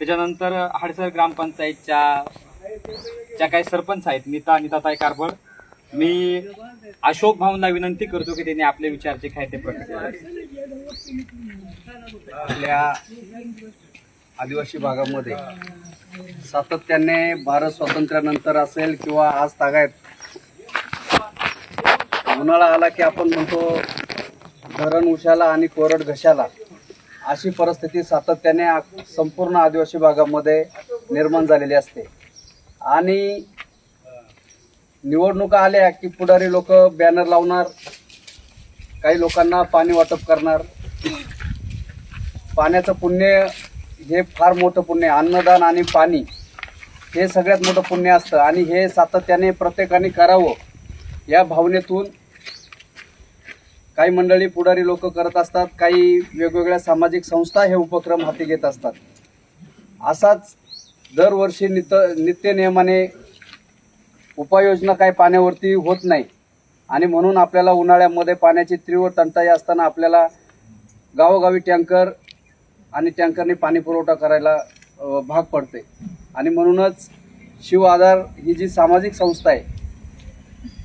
त्याच्यानंतर हाडसर ग्रामपंचायतच्या ज्या काही सरपंच आहेत नीता नीताताई कारबळ मी अशोक भाऊंना विनंती करतो की त्यांनी आपले विचार जे काय ते प्रकट आपल्या आदिवासी भागामध्ये सातत्याने भारत स्वातंत्र्यानंतर असेल किंवा आज तागायत उन्हाळा आला की आपण म्हणतो धरण उशाला आणि कोरड घशाला. अशी परिस्थिती सातत्याने संपूर्ण आदिवासी भागामध्ये निर्माण झालेली असते. आणि निवडणुका आल्या की पुढारी लोक बॅनर लावणार काही लोकांना पाणी वाटप करणार. पाण्याचं पुण्य हे फार मोठं पुण्य आहे. अन्नदान आणि पाणी हे सगळ्यात मोठं पुण्य असतं. आणि हे सातत्याने प्रत्येकाने करावं या भावनेतून काही मंडळी पुढारी लोक करत असतात काही वेगवेगळ्या सामाजिक संस्था हे उपक्रम हाती घेत असतात. असाच दरवर्षी नित नित्य नियमाने उपाययोजना काही पाण्यावरती होत नाही. आणि म्हणून आपल्याला उन्हाळ्यामध्ये पाण्याची तीव्र टंचाई असताना आपल्याला गावोगावी टँकर आणि टँकरने पाणी पुरवठा करायला भाग पडते. आणि म्हणूनच शिव आधार ही जी सामाजिक संस्था आहे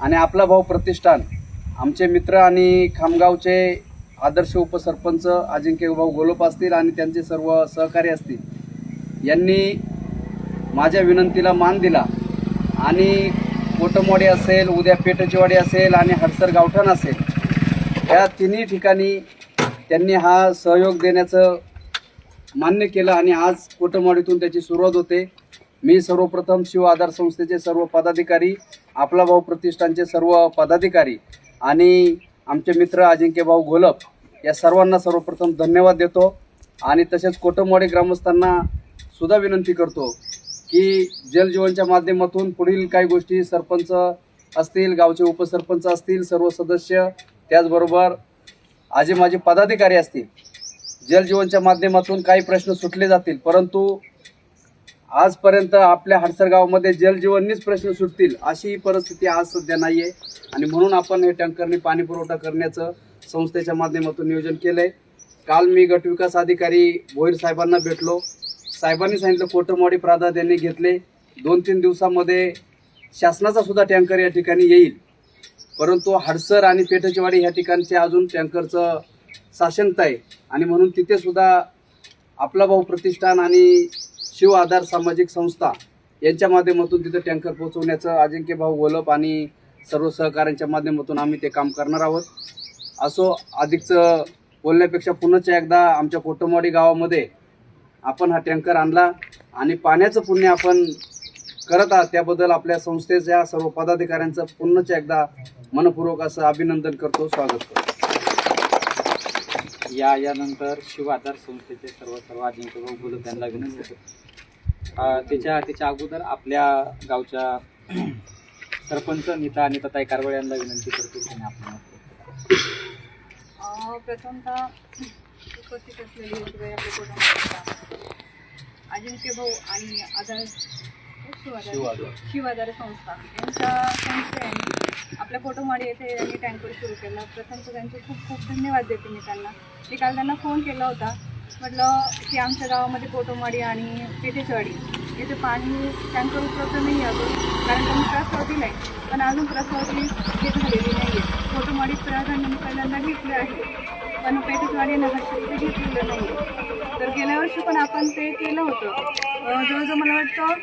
आणि आपला भाऊ प्रतिष्ठान आमचे मित्र आणि खामगावचे आदर्श उपसरपंच अजिंक्यभाऊ गोलोप असतील आणि त्यांचे सर्व सहकारी असतील यांनी माझ्या विनंतीला मान दिला. आणि कोटमवाडी असेल उद्या पेटचीवाडी असेल आणि हडसर गावठण असेल या तिन्ही ठिकाणी त्यांनी हा सहयोग देण्याचं मान्य केलं आणि आज कोटमवाडीतून त्याची सुरुवात होते. मी सर्वप्रथम शिव आधार संस्थेचे सर्व पदाधिकारी आपला भाऊ प्रतिष्ठानचे सर्व पदाधिकारी आणि आमचे मित्र अजिंक्य भाऊ घोलप या सर्वांना सर्वप्रथम धन्यवाद देतो. आणि तसेच कोटमवाडी ग्रामस्थांना सुद्धा विनंती करतो की जलजीवनच्या माध्यमातून पुढील काही गोष्टी सरपंच असतील गावचे उपसरपंच असतील सर्व सदस्य त्याचबरोबर आजी माझे पदाधिकारी असतील जलजीवनच्या माध्यमातून काही प्रश्न सुटले जातील. परंतु आजपर्यंत आपल्या हडसर गावामध्ये जलजीवननीच प्रश्न सुटतील अशी परिस्थिती आज सध्या नाही आहे आणि म्हणून आपण हे टँकरने पाणी पुरवठा करण्याचं संस्थेच्या माध्यमातून नियोजन केलं आहे काल मी गटविकास अधिकारी भोईर साहेबांना भेटलो. साहेबांनी सांगितलं कोटमवाडी प्राधान्याने घेतले. दोन तीन दिवसामध्ये शासनाचा सुद्धा टँकर या ठिकाणी येईल. परंतु हडसर आणि पेठचीवाडी ह्या ठिकाणचे अजून टँकरचं साशंकता आहे. आणि म्हणून तिथेसुद्धा आपला भाऊ प्रतिष्ठान आणि शिव आधार सामाजिक संस्था यांच्या माध्यमातून तिथं टँकर पोहोचवण्याचं अजिंक्य भाऊ गोलप आणि सर्व सहकाऱ्यांच्या माध्यमातून आम्ही ते काम करणार आहोत. असो अधिकचं बोलण्यापेक्षा पुन्हा एकदा आमच्या कोटमवाडी गावामध्ये आपण हा टँकर आणला आणि पाण्याचं पुण्य आपण करत आहात त्याबद्दल आपल्या संस्थेच्या सर्व पदाधिकाऱ्यांचं पुन्हा एकदा मनपूर्वक असं अभिनंदन करतो स्वागत करतो. या यानंतर शिव आधार संस्थेचे सर्व सर्व अजिंक्य भाऊ बोलत त्यांना विनंती करतो. त्याच्या त्याच्या अगोदर आपल्या गावच्या सरपंच नीता नीताताई कारवळ यांना विनंती करतो की त्यांनी प्रथमतः उपस्थित असलेले सगळे आपले कुटुंब अजिंक्य भाऊ आणि आधार शिवाधार शिवाधार संस्था यांच्या संस्थेने आपल्या कोटोमाडी येथे यांनी टँकर सुरू केला. प्रथमतः त्यांचे खूप खूप धन्यवाद देते मी त्यांना. मी काल त्यांना फोन केला होता. म्हटलं की आमच्या गावामध्ये कोटोमाडी आणि पेठेचवाडी येथे पाणी टँकर उपलब्ध नाही आहे अजून कारण त्यांनी प्रस्ताव दिला आहे पण अजून प्रस्ताव ती हे झालेली नाही आहे कोटोमाडी प्राधान्य पहिल्यांदा घेतलं आहे पण पेठेचवाडी नगरसेवक ते घेतलेलं नाही आहे तर गेल्या वर्षी पण आपण ते केलं होतं. जवळजवळ मला वाटतं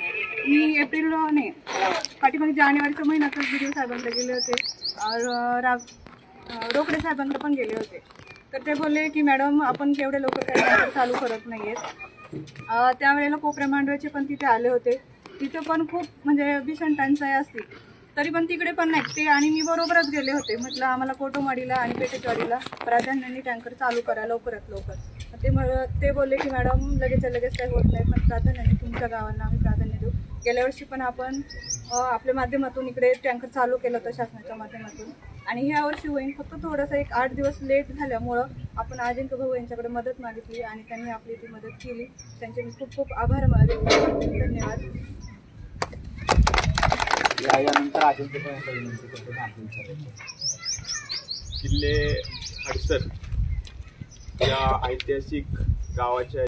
मी एप्रिल नाही पाठीमागे जानेवारीच्या महिन्यातच बी साहेबांकडे गेले होते. अं, राव रोकडे साहेबांकडे पण गेले होते. तर ते बोलले की मॅडम आपण केवढे लोक काही चालू करत नाही आहेत त्यावेळेला कोपऱ्या मांडव्याचे पण तिथे आले होते. तिथं पण खूप म्हणजे भीषण टंचाई असते. तरी पण तिकडे पण नाही. ते आणि मी बरोबरच गेले होते. म्हटलं आम्हाला कोटोमाडीला आणि पेटेचवाडीला प्राधान्याने टँकर चालू करा लवकरात लवकर. ते मग ते बोलले की मॅडम लगेच लगेच काही होत नाही. पण प्राधान्याने तुमच्या गावांना आम्ही प्राधान्य देऊ. गेल्या वर्षी पण आपण आपल्या माध्यमातून इकडे टँकर चालू केलं होतं शासनाच्या माध्यमातून. आणि ह्या वर्षी होईल फक्त थोडंसं एक आठ दिवस लेट झाल्यामुळं आपण अजिंक्य भाऊ यांच्याकडे मदत मागितली आणि त्यांनी आपली ती मदत केली. त्यांचे मी खूप खूप आभार मानले धन्यवाद. या यानंतर अजिंक्य विनंती करतो. किल्ले हडसर या ऐतिहासिक गावाच्या